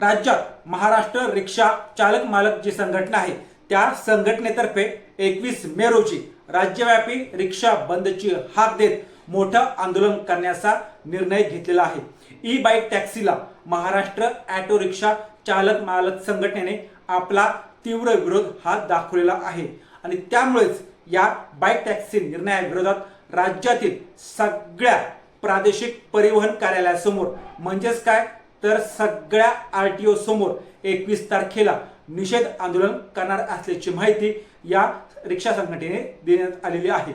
राज्यात महाराष्ट्र रिक्षा चालक मालक जी संघटना आहे त्या संघटनेतर्फे एकवीस मे रोजी राज्यव्यापी रिक्षा बंदची हाक देत मोठं आंदोलन करण्याचा निर्णय घेतलेला आहे. ई बाईक टॅक्सीला महाराष्ट्र ॲटो रिक्षा चालक मालक संघटनेने आपला तीव्र विरोध हा दाखवलेला आहे आणि त्यामुळेच या बाईक टॅक्सी निर्णयाविरोधात राज्यातील सगळ्या प्रादेशिक परिवहन कार्यालयासमोर म्हणजेच काय? तर सगळ्या आर टी ओ समोर एकवीस तारखेला निषेध आंदोलन करणार असल्याची माहिती या रिक्षा संघटनेने देण्यात आलेली आहे.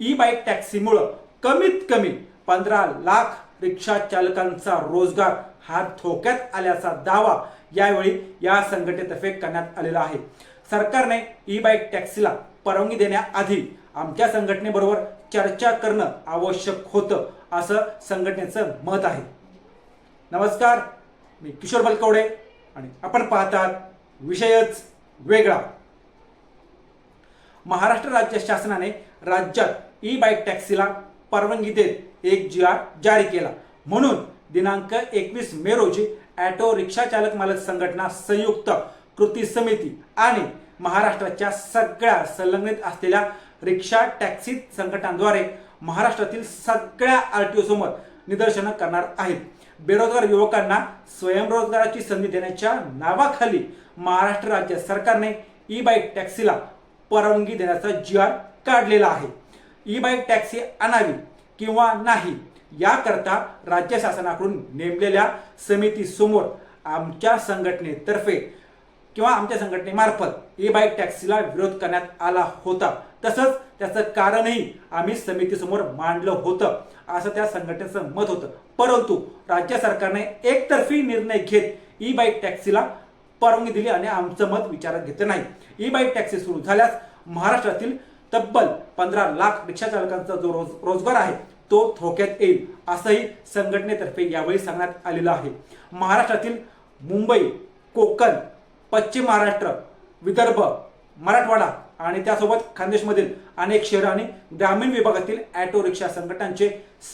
ई बाईक टॅक्सीमुळं कमीत कमी पंधरा लाख रिक्षा चालकांचा रोजगार हा धोक्यात आल्याचा दावा यावेळी या संघटनेतर्फे करण्यात आलेला आहे. सरकारने ई बाईक टॅक्सीला परवानगी देण्याआधी आमच्या संघटनेबरोबर चर्चा करणं आवश्यक होतं असं संघटनेचं मत आहे. नमस्कार. मी किशोर बलकवडे आणि आपण पाहतात विषयच वेगळा. महाराष्ट्र राज्य शासनाने राज्यात ई बाईक टॅक्सीला परवानगी देत एक जी आर जारी केला. म्हणून दिनांक एकवीस मे रोजी ॲटो रिक्षा चालक मालक संघटना संयुक्त कृती समिती आणि महाराष्ट्राच्या सगळ्या संलग्नित असलेल्या रिक्षा टॅक्सी संघटनांद्वारे महाराष्ट्रातील सगळ्या आर टी ओ समोर निदर्शनं करणार आहेत. बेरोजगार युवकांना स्वयंरोजगाराची संधी देण्याच्या नावाखाली महाराष्ट्र राज्य सरकारने ई बाईक टॅक्सीला परवानगी देण्याचा जी आर काढलेला आहे. ई बाईक टॅक्सी आणावी किंवा नाही याकरता राज्य शासनाकडून नेमलेल्या समितीसमोर आमच्या संघटनेतर्फे किंवा आमच्या संघटनेमार्फत ई बाईक टॅक्सीला विरोध करण्यात आला होता. तसंच त्याचं कारणही आम्ही समितीसमोर मांडलं होतं. असं त्या संघटनेचं मत होतं. परंतु राज्य सरकारने एकतर्फी निर्णय घेत ई बाईक टॅक्सीला परवानगी दिली आणि आमचं मत विचारात घेतलं नाही. ई बाईक टॅक्सी सुरू झाल्यास महाराष्ट्रातील तब्बल पंधरा लाख रिक्षा चालकांचा जो रोज रोजगार आहे तो थोक्यात येईल असंही संघटनेतर्फे यावेळी सांगण्यात आलेलं आहे. महाराष्ट्रातील मुंबई कोकण पश्चिम महाराष्ट्र विदर्भ मराठवाडा आणि त्यासोबत खानदेशमधील अनेक शहर आणि ग्रामीण विभागातील ॲटो रिक्षा संघटनांचे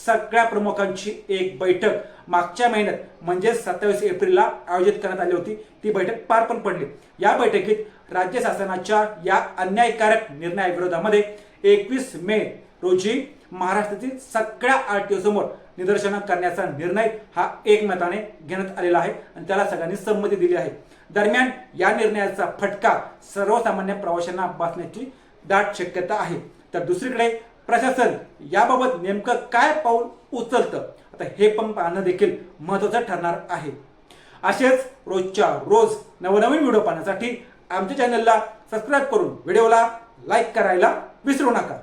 सगळ्या प्रमुखांची एक बैठक मागच्या महिन्यात म्हणजे सत्तावीस एप्रिलला आयोजित करण्यात आली होती. ती बैठक पार पण पडली. या बैठकीत राज्य शासनाच्या या अन्यायकारक निर्णयाविरोधामध्ये एकवीस मे रोजी महाराष्ट्रातील सगळ्या आर टी ओ समोर निदर्शनं करण्याचा निर्णय हा एकमताने घेण्यात आलेला आहे आणि त्याला सगळ्यांनी संमती दिली आहे. दरम्यान या निर्णयाचा फटका सर्वसामान्य प्रवाशांना बसण्याची दाट शक्यता आहे. तर दुसरीकडे प्रशासन याबाबत नेमकं काय पाऊल उचलतं? आता हे पण पाहणं देखील महत्वाचं ठरणार आहे. असेच रोजच्या रोज नवनवीन व्हिडिओ पाहण्यासाठी आमच्या चॅनलला सबस्क्राईब करून व्हिडिओला लाईक करायला विसरू नका.